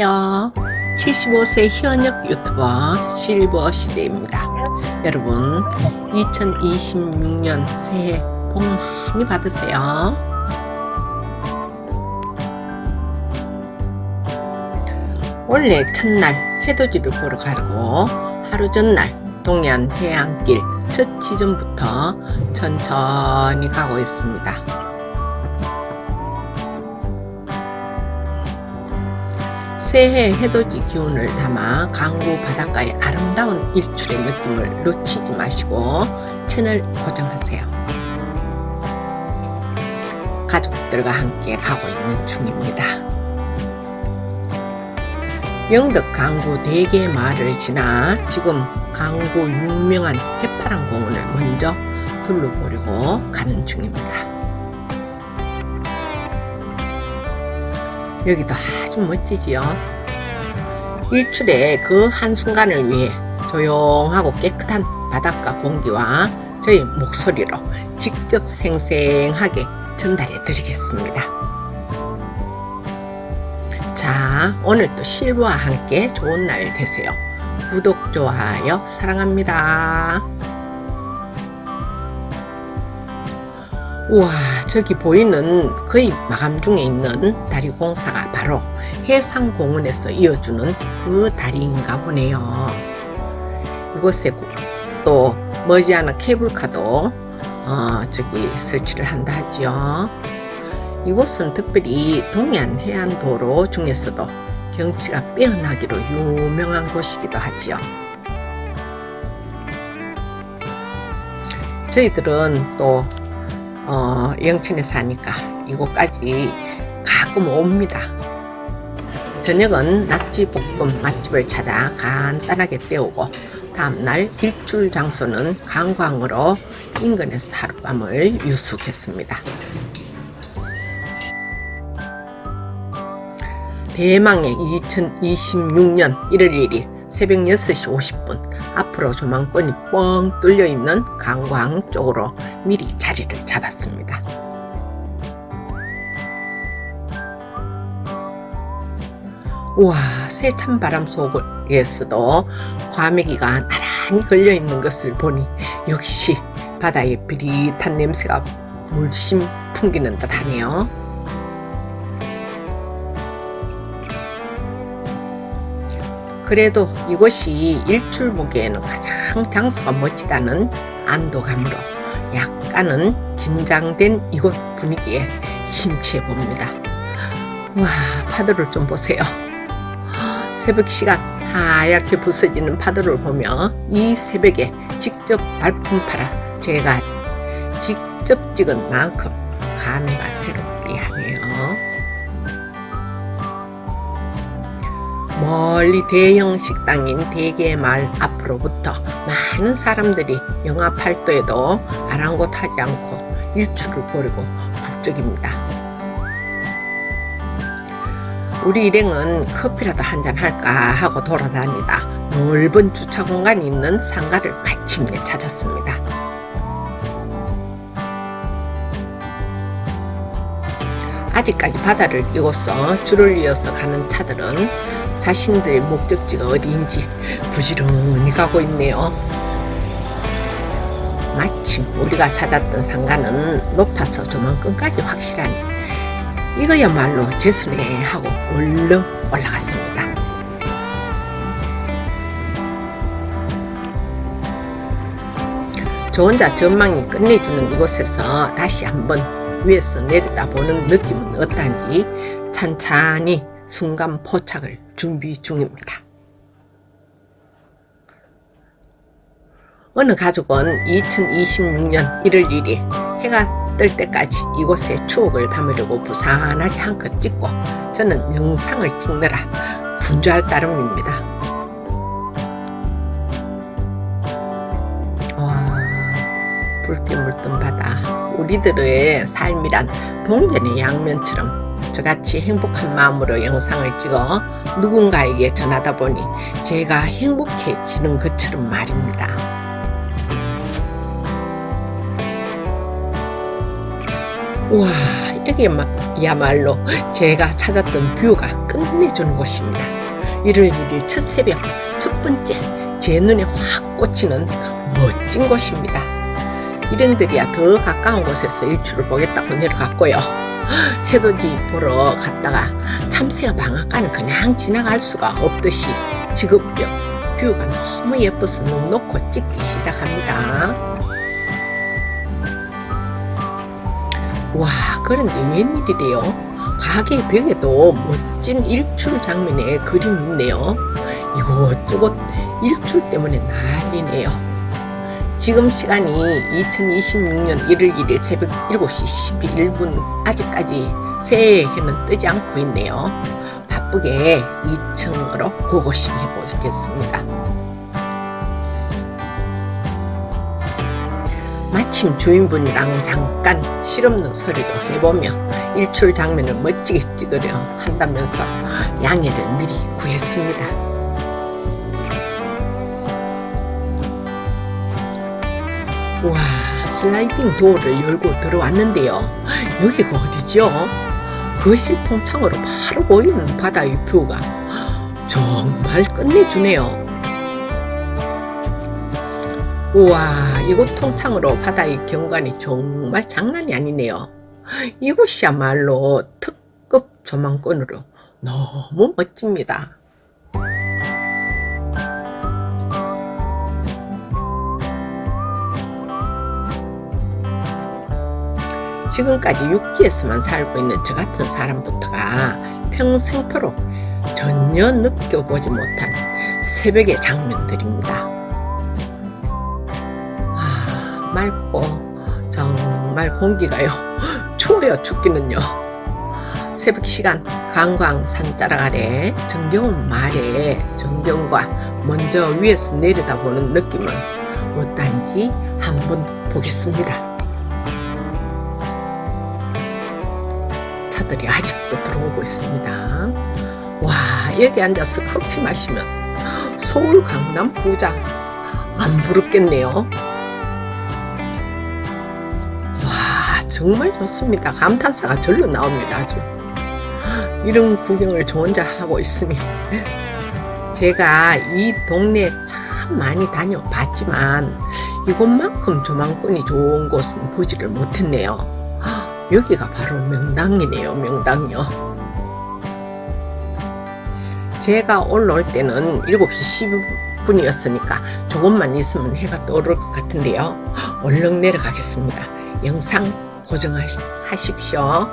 안녕하세요. 75세 현역 유튜버 실버 시대입니다. 여러분, 2026년 새해 복 많이 받으세요. 원래 첫날 해돋이를 보러 가고 하루 전날 동해안 해안길 첫 지점부터 천천히 가고 있습니다. 새해 해돋이 기운을 담아 강구 바닷가의 아름다운 일출의 느낌을 놓치지 마시고 채널 고정하세요. 가족들과 함께 가고 있는 중입니다. 영덕 강구 대개 마을을 지나 지금 강구 유명한 해파람 공원을 먼저 둘러보려고 가는 중입니다. 여기도 아주 멋지지요. 일출의 그 한순간을 위해 조용하고 깨끗한 바닷가 공기와 저희 목소리로 직접 생생하게 전달해 드리겠습니다. 자, 오늘도 실버와 함께 좋은 날 되세요. 구독, 좋아요, 사랑합니다. 우와, 저기 보이는 거의 마감 중에 있는 다리 공사가 바로 해상공원에서 이어주는 그 다리인가 보네요. 이곳에 또 머지않아 케이블카도 어, 저기 설치를 한다 하지요. 이곳은 특별히 동해안 해안도로 중에서도 경치가 빼어나기로 유명한 곳이기도 하지요. 저희들은 또 어, 영천에 사니까 이곳까지 가끔 옵니다. 저녁은 낙지 볶음 맛집을 찾아 간단하게 때우고 다음날 일출 장소는 강광으로 인근에서 하룻밤을 유숙했습니다. 대망의 2026년 1월 1일 새벽 6시 50분 앞으로 조망권이 뻥 뚫려 있는 강광 쪽으로 미리 자리를 잡았습니다. 우와, 새 찬바람 속에서도 과메기가 나란히 걸려 있는 것을 보니 역시 바다의 비릿한 냄새가 물씬 풍기는 듯 하네요. 그래도 이곳이 일출 보기에는 가장 장소가 멋지다는 안도감으로 약간은 긴장된 이곳 분위기에 심취해 봅니다. 와, 파도를 좀 보세요. 새벽 시간 하얗게 부서지는 파도를 보며 이 새벽에 직접 발품 팔아 제가 직접 찍은 만큼 감회가 새롭게 하네요. 멀리 대형 식당인 대게마을 앞으로부터 많은 사람들이 영하 8도에도 아랑곳하지 않고 일출을 보려고 북적입니다. 우리 일행은 커피라도 한잔 할까 하고 돌아다니다 넓은 주차 공간이 있는 상가를 마침내 찾았습니다. 아직까지 바다를 끼고서 줄을 이어서 가는 차들은 자신들의 목적지가 어디인지 부지런히 가고 있네요. 마침 우리가 찾았던 상가는 높아서 조만큼까지 확실하니 이거야말로 재수네 하고 얼른 올라갔습니다. 저 혼자 전망이 끝내주는 이곳에서 다시 한번 위에서 내려다보는 느낌은 어떤지 찬찬히 순간 포착을 준비 중입니다. 어느 가족은 2026년 1월 1일 해가 뜰 때까지 이곳에 추억을 담으려고 부산하게 한컷 찍고 저는 영상을 찍느라 분주할 따름입니다. 와, 붉게 물든 바다. 우리들의 삶이란 동전의 양면처럼 저같이 행복한 마음으로 영상을 찍어 누군가에게 전하다 보니 제가 행복해지는 것처럼 말입니다. 우와, 여기야말로 제가 찾았던 뷰가 끝내주는 곳입니다. 1월 1일 첫 새벽 첫 번째 제 눈에 확 꽂히는 멋진 곳입니다. 일행들이야 더 가까운 곳에서 일출을 보겠다고 내려갔고요. 해돋이 보러 갔다가 참새와 방앗간을 그냥 지나갈 수가 없듯이 직업병 뷰가 너무 예뻐서 눈 놓고 찍기 시작합니다. 와 그런데 웬일이래요? 가게 벽에도 멋진 일출 장면의 그림이 있네요. 이곳저곳 일출 때문에 난리네요. 지금 시간이 2026년 1월 1일 새벽 7시 11분 아직까지 새해 해는 뜨지 않고 있네요. 바쁘게 2층으로 고고싱 해보겠습니다. 마침 주인분이랑 잠깐 실없는 소리도 해보며 일출 장면을 멋지게 찍으려 한다면서 양해를 미리 구했습니다. 와 슬라이딩 도어를 열고 들어왔는데요. 여기가 어디죠? 거실 통 창으로 바로 보이는 바다의 뷰가 정말 끝내주네요. 우와, 이곳 통창으로 바다의 경관이 정말 장난이 아니네요. 이곳이야말로 특급 조망권으로 너무 멋집니다. 지금까지 육지에서만 살고 있는 저 같은 사람부터가 평생토록 전혀 느껴보지 못한 새벽의 장면들입니다. 와, 맑고 정말 공기가요. 추워요, 춥기는요. 새벽 시간 강광 산자락 아래 정겨운 말에 정경과 먼저 위에서 내려다보는 느낌은 어떤지 한번 보겠습니다. 차들이 아직도 들어오고 있습니다. 와, 여기 앉아서 커피 마시면 서울 강남 부자 안 부럽겠네요. 와, 정말 좋습니다. 감탄사가 절로 나옵니다. 아주. 이런 구경을 저 혼자 하고 있으니 제가 이 동네 참 많이 다녀봤지만 이곳만큼 조망권이 좋은 곳은 보지를 못했네요. 여기가 바로 명당이네요, 명당요. 제가 올라올 때는 7시 10분이었으니까 조금만 있으면 해가 떠오를 것 같은데요. 얼른 내려가겠습니다. 영상 고정하십시오.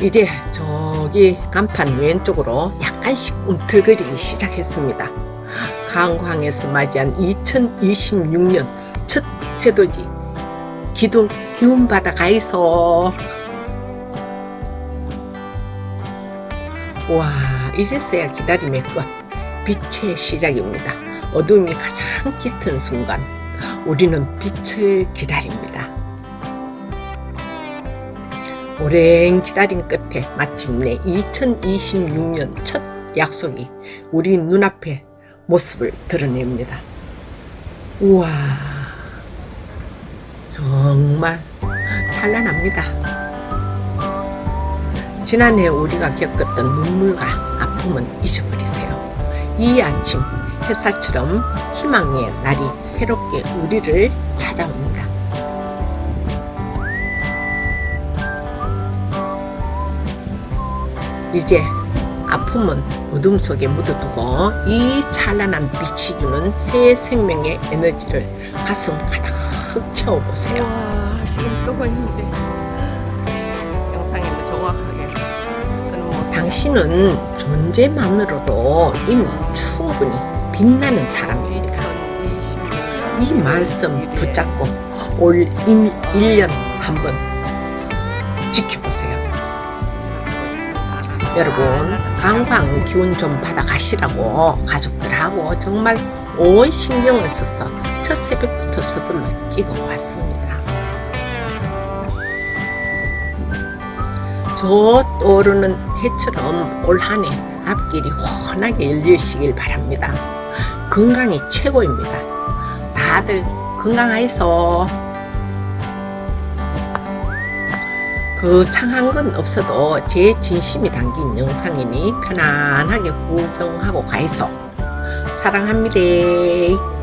이제 저기 간판 왼쪽으로 약간씩 움틀거리기 시작했습니다. 강광에서 맞이한 2026년 첫 해돋이 기둥 기운 받아 가이소. 와 이제서야 기다림의 끝 빛의 시작입니다. 어둠이 가장 짙은 순간 우리는 빛을 기다립니다. 오랜 기다림 끝에 마침내 2026년 첫 약속이 우리 눈앞에 모습을 드러냅니다. 우와, 정말 찬란합니다. 지난해 우리가 겪었던 눈물과 아픔은 잊어버리세요. 이 아침 햇살처럼 희망의 날이 새롭게 우리를 찾아옵니다. 이제 아픔은 어둠 속에 묻어두고 이 찬란한 빛이 주는 새 생명의 에너지를 가슴 가득 채워보세요. 와, 지금 끄고 있는데 영상에도 정확하게. 뭐 당신은 존재만으로도 이미 충분히 빛나는 사람입니다. 이 말씀 붙잡고 올 1년 한 번 지켜보세요. 여러분 강광 기운 좀 받아 가시라고 가족들하고 정말 온 신경을 써서 첫 새벽부터 서둘러 찍어 왔습니다. 저 떠오르는 해처럼 올 한해 앞길이 환하게 열리시길 바랍니다. 건강이 최고입니다. 다들 건강하이소. 거창한 건 없어도 제 진심이 담긴 영상이니 편안하게 구경하고 가이소. 사랑합니다.